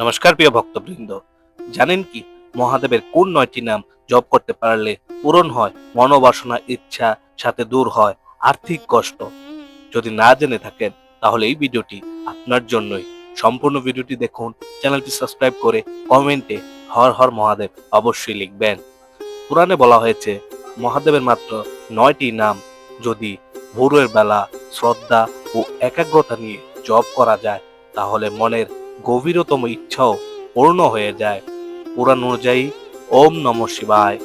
নমস্কার প্রিয় ভক্তবৃন্দ। জানেন কি, মহাদেবের কোন নয়টি নাম জপ করতে পারলে পূরণ হয়, মনোবাসনা, ইচ্ছা সাথে দূর হয়, আর্থিক কষ্ট? যদি না জেনে থাকেন, তাহলে এই ভিডিওটি আপনার জন্যই। সম্পূর্ণ ভিডিওটি দেখুন, চ্যানেলটি সাবস্ক্রাইব করে কমেন্টে হর হর মহাদেব অবশ্যই লিখবেন। পুরাণে বলা হয়েছে, মহাদেবের মাত্র নয়টি নাম যদি ভোরের বেলা শ্রদ্ধা ও একাগ্রতা নিয়ে জপ করা যায়, তাহলে মনের গভীরতম ইচ্ছাও পূর্ণ হয়ে যায়। পুরাণ অনুযায়ী ওম নম শিবায়।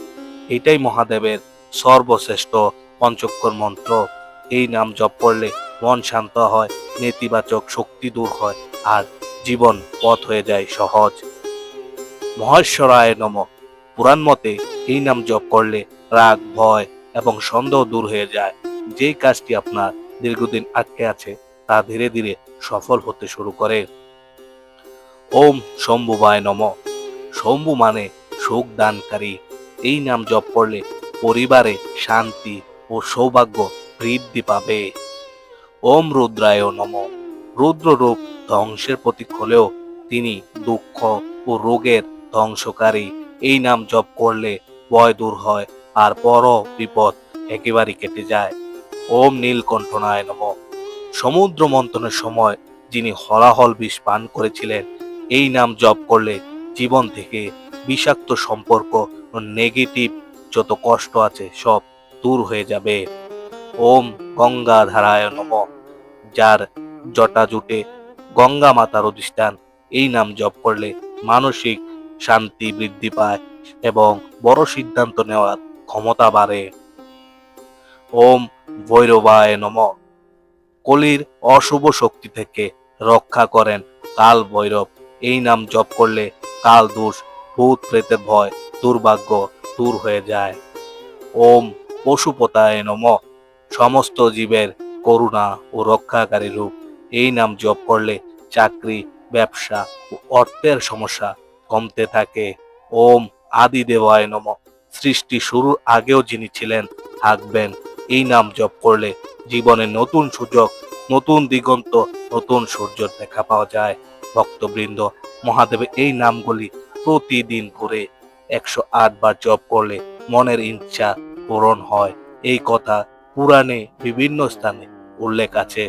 এটাই মহাদেবের সর্বশ্রেষ্ঠ পঞ্চক্ষর মন্ত্র। এই নাম জপ করলে মন শান্ত হয়, নেতিবাচক শক্তি দূর হয় আর জীবন পথ হয়ে যায় সহজ। মহেশ্বরায় নম। পুরাণ মতে এই নাম জপ করলে রাগ, ভয় এবং সন্দেহ দূর হয়ে যায়। যে কাজটি আপনার দীর্ঘদিন আটকে আছে, তা ধীরে ধীরে সফল হতে শুরু করে। ওম শম্ভুবায় নম। শম্ভু মানে সুখ দানকারী এই নাম জপ করলে পরিবারে শান্তি ও সৌভাগ্য বৃদ্ধি পাবে। ওম রুদ্রায় নম। রুদ্র রূপ ধ্বংসের প্রতীক হলেও তিনি দুঃখ ও রোগের ধ্বংসকারী। এই নাম জপ করলে ভয় দূর হয় আর বড় বিপদ একেবারে কেটে যায়। ওম নীলকণ্ঠনায় নম। সমুদ্র মন্থনের সময় যিনি হলাহল বিষ পান করেছিলেন এই নাম জপ করলে জীবন থেকে বিষাক্ত সম্পর্ক ও নেগেটিভ যত কষ্ট আছে সব দূর হয়ে যাবে। ওম গঙ্গা ধারায় নম। যার জটা জুটে গঙ্গা মাতার অধিষ্ঠান, এই নাম জপ করলে মানসিক শান্তি বৃদ্ধি পায় এবং বড় সিদ্ধান্ত নেওয়ার ক্ষমতা বাড়ে। ওম ভৈরবায় নম। কলির অশুভ শক্তি থেকে রক্ষা করেন কাল ভৈরব এই নাম জপ করলে কাল দোষ, ভূত, প্রেতের ভয়, দুর্ভাগ্য দূর হয়ে যায়। ওম পশুপতায় নম। সমস্ত জীবের করুণা ও রক্ষাকারী রূপ, এই নাম জপ করলে চাকরি, ব্যবসা ও অর্থের সমস্যা কমতে থাকে। ওম আদি দেবায় নম। সৃষ্টি শুরুর আগেও যিনি ছিলেন, থাকবেন। এই নাম জপ করলে জীবনে নতুন সুযোগ, নতুন দিগন্ত, নতুন সূর্যের দেখা পাওয়া যায়। ভক্তবৃন্দ, মহাদেবের এই নামগুলি প্রতিদিন করে একশো আট বার জপ করলে মনের ইচ্ছা পূরণ হয়। এই কথা পুরাণে বিভিন্ন স্থানে উল্লেখ আছে।